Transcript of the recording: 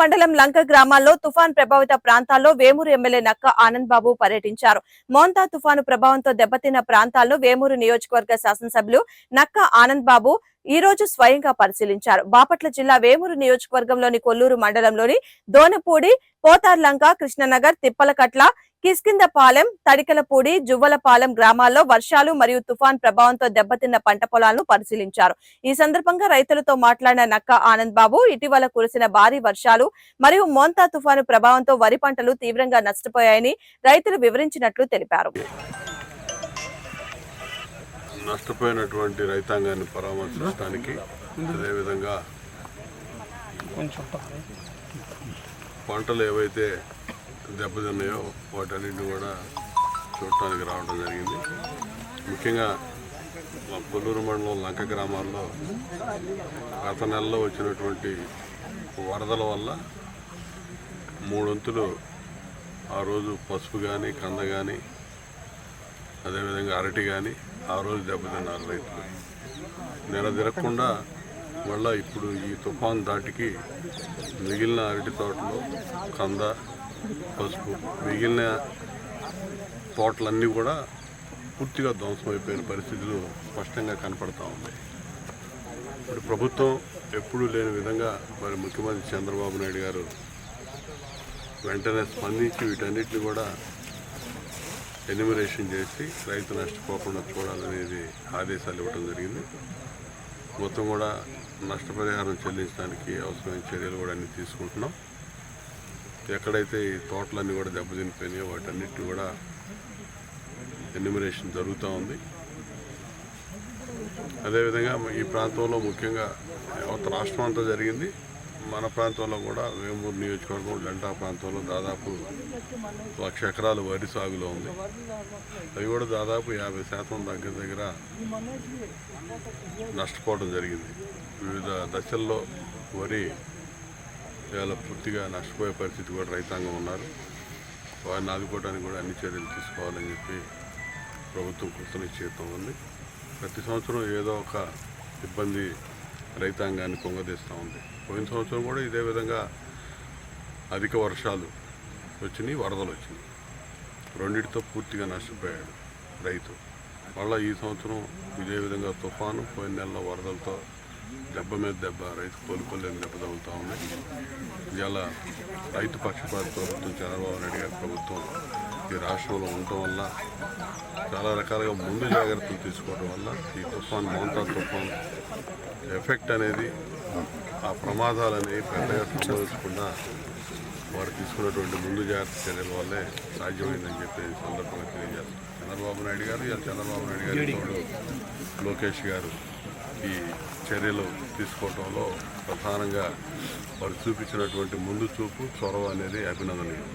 మండలం లంక గ్రామాల్లో తుఫాన్ ప్రభావిత ప్రాంతాల్లో వేమూరు ఎమ్మెల్యే నక్క ఆనంద్ బాబు పర్యటించారు. మోంతా తుఫాను ప్రభావంతో దెబ్బతిన్న ప్రాంతాల్లో వేమూరు నియోజకవర్గ శాసనసభ్యులు నక్క ఆనంద్ బాబు ఈ రోజు స్వయంగా పరిశీలించారు. బాపట్ల జిల్లా వేమూరు నియోజకవర్గంలోని కొల్లూరు మండలంలోని దోనపూడి పోతార్లంక కృష్ణనగర్ తిప్పలకట్ల కిష్కిందపాలెం తడికలపూడి జువ్వలపాలెం గ్రామాల్లో వర్షాలు మరియు తుఫాన్ ప్రభావంతో దెబ్బతిన్న పంట పొలాలను పరిశీలించారు. ఈ సందర్భంగా రైతులతో మాట్లాడిన నక్క ఆనంద్ బాబు ఇటీవల కురిసిన భారీ వర్షాలు మరియు మోంతా తుఫాను ప్రభావంతో వరి పంటలు తీవ్రంగా నష్టపోయాయని రైతులు వివరించినట్లు తెలిపారు. నష్టపోయినటువంటి రైతాంగాన్ని పరామర్శించడానికి అదేవిధంగా పంటలు ఏవైతే దెబ్బతిన్నాయో వాటన్నిటిని కూడా చూడటానికి రావడం జరిగింది. ముఖ్యంగా మా కొల్లూరు మండలం లంక గ్రామాల్లో గత నెలలో వచ్చినటువంటి వరదల వల్ల మూడొంతులు ఆ రోజు పసుపు కానీ కంద కానీ అదేవిధంగా అరటి కానీ ఆ రోజు దెబ్బతిన్నారు రైతులు. నెల తిరగకుండా మళ్ళీ ఇప్పుడు ఈ తుఫాన్ దాటికి మిగిలిన అరటి తోటలు కంద పసుపు మిగిలిన తోటలన్నీ కూడా పూర్తిగా ధ్వంసమైపోయిన పరిస్థితులు స్పష్టంగా కనపడతా ఉన్నాయి. ఇప్పుడు ప్రభుత్వం ఎప్పుడూ లేని విధంగా మరి ముఖ్యమంత్రి చంద్రబాబు నాయుడు గారు వెంటనే స్పందించి వీటన్నిటిని కూడా ఎన్యూమరేషన్ చేసి రైతు నష్టపోకుండా చూడాలనేది ఆదేశాలు ఇవ్వడం జరిగింది. మొత్తం కూడా నష్టపరిహారం చెల్లించడానికి అవసరమైన చర్యలు కూడా అన్నీ తీసుకుంటున్నాం. ఎక్కడైతే ఈ తోటలన్నీ కూడా దెబ్బతినిపోయినాయో వాటన్నిటిని కూడా ఎన్యూమరేషన్ జరుగుతూ ఉంది. అదేవిధంగా ఈ ప్రాంతంలో ముఖ్యంగా యావత్ రాష్ట్రం అంతా జరిగింది. మన ప్రాంతంలో కూడా వేమూరు నియోజకవర్గం జంటా ప్రాంతంలో దాదాపు లక్ష ఎకరాలు వరి సాగులో ఉంది. అవి కూడా దాదాపు యాభై శాతం దగ్గర దగ్గర నష్టపోవడం జరిగింది. వివిధ దశల్లో వరి చాలా పూర్తిగా నష్టపోయే పరిస్థితి కూడా రైతాంగం ఉన్నారు. వారిని ఆదుకోవడానికి కూడా అన్ని చర్యలు తీసుకోవాలని చెప్పి ప్రభుత్వం కృతనిశ్చయితం ఉంది. ప్రతి సంవత్సరం ఏదో ఒక ఇబ్బంది రైతాంగాన్ని పొంగదీస్తూ ఉంది. పోయిన సంవత్సరం కూడా ఇదే విధంగా అధిక వర్షాలు వచ్చినాయి వరదలు వచ్చినాయి. రెండింటితో పూర్తిగా నష్టపోయాడు రైతు. మళ్ళీ ఈ సంవత్సరం ఇదే విధంగా తుఫాను పోయిన నెలలో వరదలతో దెబ్బ మీద దెబ్బ రైతు కోలుకోలేని దెబ్బ తగులుతూ ఉంది ఇవాళ రైతు పక్షపాత ప్రభుత్వం చంద్రబాబు నాయుడు గారి ప్రభుత్వం ఈ రాష్ట్రంలో ఉండటం వల్ల చాలా రకాలుగా ముందు జాగ్రత్తలు తీసుకోవడం వల్ల ఈ తుఫాన్ మౌంతా తుఫాన్ ఎఫెక్ట్ అనేది ఆ ప్రమాదాలు అనేవి పెద్దగా సంభవించకుండా వారు తీసుకున్నటువంటి ముందు జాగ్రత్త చర్యల వల్లే సాధ్యమైందని చెప్పి సందర్భంగా తెలియజేస్తారు చంద్రబాబు నాయుడు గారు ఇలా చంద్రబాబు నాయుడు గారి లోకేష్ గారు ఈ చర్యలు తీసుకోవడంలో ప్రధానంగా వారు చూపించినటువంటి ముందు చూపు చొరవ అనేది అభినందనీయం.